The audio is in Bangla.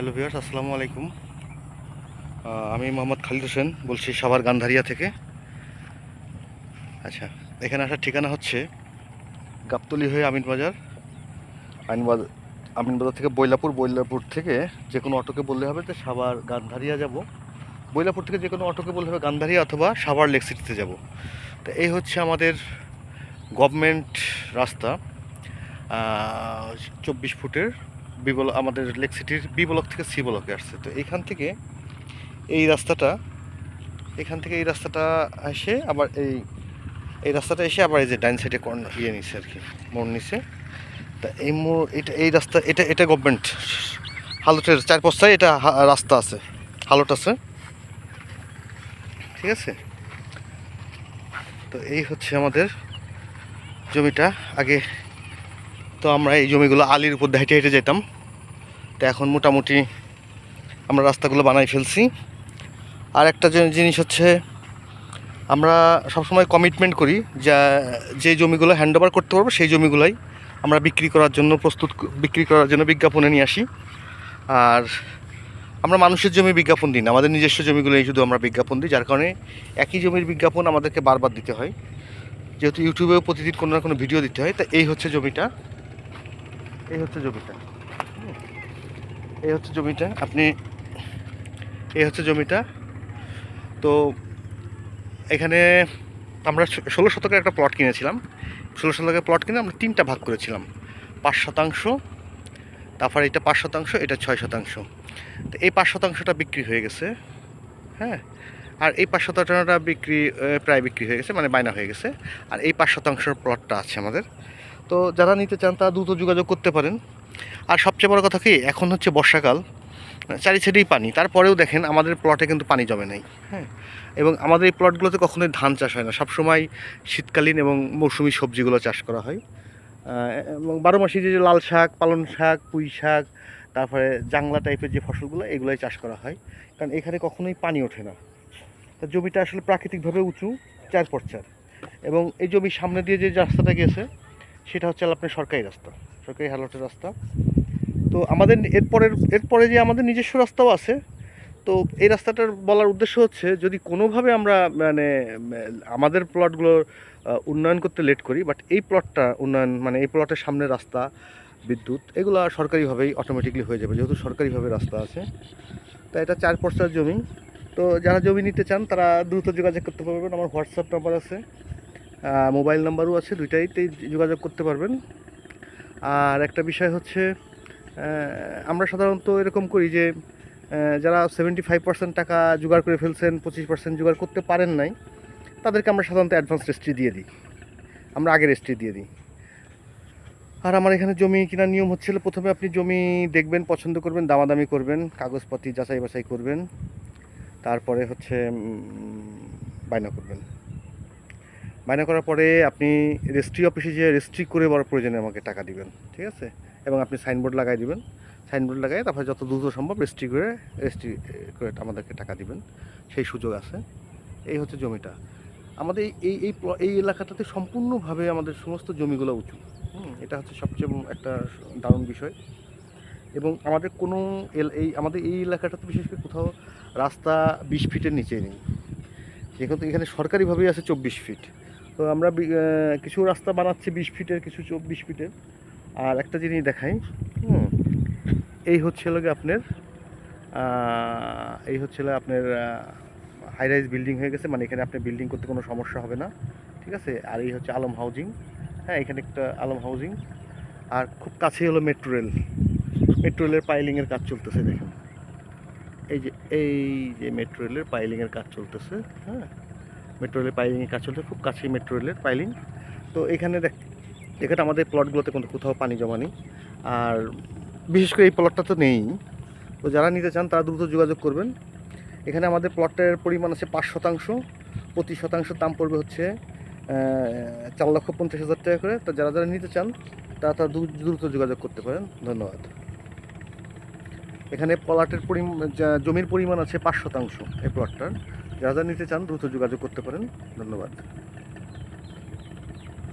হ্যালো ভিউয়ার্স, আসসালামু আলাইকুম। আমি মোহাম্মদ খালিদ হোসেন বলছি সাভার গান্ধারিয়া থেকে। আচ্ছা এখানে আসার ঠিকানা হচ্ছে গাবতলি হয়ে আমিন বাজার আমিনবাজার আমিনবাজার থেকে বৈলাপুর বৈলাপুর থেকে যে কোনো অটোকে বললে হবে যে সাভার গান্ধারিয়া যাব। বৈলাপুর থেকে যে কোনো অটোকে বললে হবে গান্ধারিয়া অথবা সাভার লেক সিটিতে যাব। তো এই হচ্ছে আমাদের গভর্নমেন্ট রাস্তা চব্বিশ ফুটের বি আমাদের লেক সিটির বি ব্লক থেকে সি ব্লকে আসছে। তো এইখান থেকে এই রাস্তাটা, এখান থেকে এই রাস্তাটা এসে আবার এই এই রাস্তাটা এসে আবার এই যে ডাইন সাইডে কর্নার ইয়ে নিছে আর কি, মোড় নিছে। তা এই মোড়, এটা, এই রাস্তা, এটা এটা গভর্নমেন্ট হালটের চার পস্তায় এটা রাস্তা আছে হালট আছে। ঠিক আছে? তো এই হচ্ছে আমাদের জমিটা। আগে তো আমরা এই জমিগুলো আলির উপর হেঁটে হেঁটে যেতাম। তো এখন মোটামুটি আমরা রাস্তাগুলো বানাই ফেলছি। আর একটা জিনিস হচ্ছে, আমরা সবসময় কমিটমেন্ট করি যা, যে জমিগুলো হ্যান্ড ওভার করতে পারব সেই জমিগুলোই আমরা বিক্রি করার জন্য প্রস্তুত, বিক্রি করার জন্য বিজ্ঞাপনে নিয়ে আসি। আর আমরা মানুষের জমি বিজ্ঞাপন দিই না, আমাদের নিজস্ব জমিগুলোই শুধু আমরা বিজ্ঞাপন দিই, যার কারণে একই জমির বিজ্ঞাপন আমাদেরকে বারবার দিতে হয়। যেহেতু ইউটিউবেও প্রতিদিন কোনো না কোনো ভিডিও দিতে হয়, তা এই হচ্ছে জমিটা। এই হচ্ছে জমিটা। এই হচ্ছে জমিটা। আপনি এই হচ্ছে জমিটা। তো এখানে আমরা ষোলো শতকের একটা প্লট কিনেছিলাম। ষোলো শতকের প্লট কিনে আমরা তিনটা ভাগ করেছিলাম। পাঁচ শতাংশ, তারপর এটা পাঁচ শতাংশ, এটা ছয় শতাংশ। তো এই পাঁচ শতাংশটা বিক্রি হয়ে গেছে। হ্যাঁ? আর এই পাঁচ শতাংশটা বিক্রি প্রায় বিক্রি হয়ে গেছে মানে বায়না হয়ে গেছে। আর এই পাঁচ শতাংশের প্লটটা আছে আমাদের। তো যারা নিতে চান, তারা দ্রুত যোগাযোগ করতে পারেন। আর সবচেয়ে বড় কথা কি, এখন হচ্ছে বর্ষাকাল, চারি সাইডেই পানি। তারপরেও দেখেন, আমাদের প্লটে কিন্তু পানি জমে নাই হ্যাঁ? এবং আমাদের এই প্লটগুলোতে কখনোই ধান চাষ হয় না। সবসময় শীতকালীন এবং মৌসুমি সবজিগুলো চাষ করা হয়। এবং বারো মাসে যে লাল শাক পালন শাক, পুঁই শাক, তারপরে জাংলা টাইপের যে ফসলগুলো, এগুলোই চাষ করা হয়। কারণ এখানে কখনোই পানি ওঠে না। তা জমিটা আসলে প্রাকৃতিকভাবে উঁচু, চার পর চার এবং এই জমির সামনে দিয়ে যে রাস্তাটা গেছে সেটা হচ্ছে আপনার সরকারি রাস্তা সরকারি হালটের রাস্তা। তো আমাদের এরপরের এরপরে যে আমাদের নিজস্ব রাস্তাও আছে তো এই রাস্তাটার বলার উদ্দেশ্য হচ্ছে যদি কোনোভাবে আমরা মানে আমাদের প্লটগুলোর আহ, উন্নয়ন করতে লেট করি বাট এই প্লটটা উন্নয়ন মানে এই প্লটের সামনে রাস্তা বিদ্যুৎ এগুলো সরকারিভাবেই অটোমেটিকলি হয়ে যাবে যেহেতু সরকারিভাবে রাস্তা আছে। তো এটা চার পর্সার জমি তো যারা জমি নিতে চান তারা দ্রুত যোগাযোগ করতে পারবেন আমার হোয়াটসঅ্যাপ নাম্বার আছে। মোবাইল নাম্বারও আছে দুইটাইতেই যোগাযোগ করতে পারবেন। আর একটা বিষয় হচ্ছে আমরা সাধারণত এরকম করি যে যারা সেভেন্টি ফাইভ পার্সেন্ট টাকা জোগাড় করে ফেলছেন, পঁচিশ পার্সেন্ট জোগাড় করতে পারেন নাই, তাদেরকে আমরা সাধারণত অ্যাডভান্স রেজিস্ট্রি দিয়ে দিই। আমরা আগে রেজিস্ট্রি দিয়ে দিই। আর আমার এখানে জমি কেনার নিয়ম হচ্ছিল, প্রথমে আপনি জমি দেখবেন, পছন্দ করবেন, দামাদামি করবেন কাগজপাতি যাচাই বাছাই করবেন, তারপরে হচ্ছে বায়না করবেন। বায়না করার পরে আপনি রেজিস্ট্রি অফিসে যে রেজিস্ট্রি করে বড় প্রয়োজনে আমাকে টাকা দিবেন, ঠিক আছে? এবং আপনি সাইনবোর্ড লাগাই দিবেন। সাইনবোর্ড লাগাই তারপরে যত দ্রুত সম্ভব রেজিস্ট্রি করে রেজিস্ট্রি করে আমাদেরকে টাকা দিবেন। সেই সুযোগ আছে। এই হচ্ছে জমিটা। আমাদের এই- এই এই এলাকাটাতে সম্পূর্ণভাবে আমাদের সমস্ত জমিগুলো উঁচু। এটা হচ্ছে সবচেয়ে একটা দারুণ বিষয়। এবং আমাদের কোনো এই, আমাদের এই এলাকাটাতে বিশেষ করে কোথাও রাস্তা বিশ ফিটের নিচে নেই। যেহেতু এখানে সরকারিভাবেই আছে চব্বিশ ফিট তো আমরা কিছু রাস্তা বানাচ্ছি বিশ ফিটের, কিছু চব্বিশ ফিটের। আর একটা জিনিস দেখাই, হুম, এই হচ্ছে লোকে আপনার এই হচ্ছে আপনার হাই রাইজ বিল্ডিং হয়ে গেছে মানে এখানে আপনি বিল্ডিং করতে কোনো সমস্যা হবে না, ঠিক আছে? আর এই হচ্ছে আলম হাউজিং হ্যাঁ এখানে একটা আলম হাউজিং আর খুব কাছেই হলো মেট্রো রেল মেট্রো রেলের পাইলিংয়ের কাজ চলতেছে, দেখুন। এই যে এই যে মেট্রো রেলের পাইলিংয়ের কাজ চলতেছে হ্যাঁ মেট্রো রেলের পাইলিংয়ের কাজ চলছে, খুব কাছেই মেট্রো রেলের পাইলিং। তো এখানে দেখ, এখানে আমাদের প্লটগুলোতে কোনো কোথাও পানি জমা নেই। আর বিশেষ করে এই প্লটটা তো নেই। তো যারা নিতে চান, তারা দ্রুত যোগাযোগ করবেন। এখানে আমাদের প্লটের পরিমাণ আছে পাঁচ শতাংশ। প্রতি শতাংশ দাম পড়বে হচ্ছে চার লক্ষ পঞ্চাশ হাজার টাকা করে। তো যারা যারা নিতে চান, তারা তারা দ্রুত যোগাযোগ করতে পারেন। ধন্যবাদ। এখানে প্লটের পরিমাণ জমির পরিমাণ আছে পাঁচ শতাংশ এই প্লটটার যারা যা নিতে চান দ্রুত যোগাযোগ করতে পারেন। ধন্যবাদ।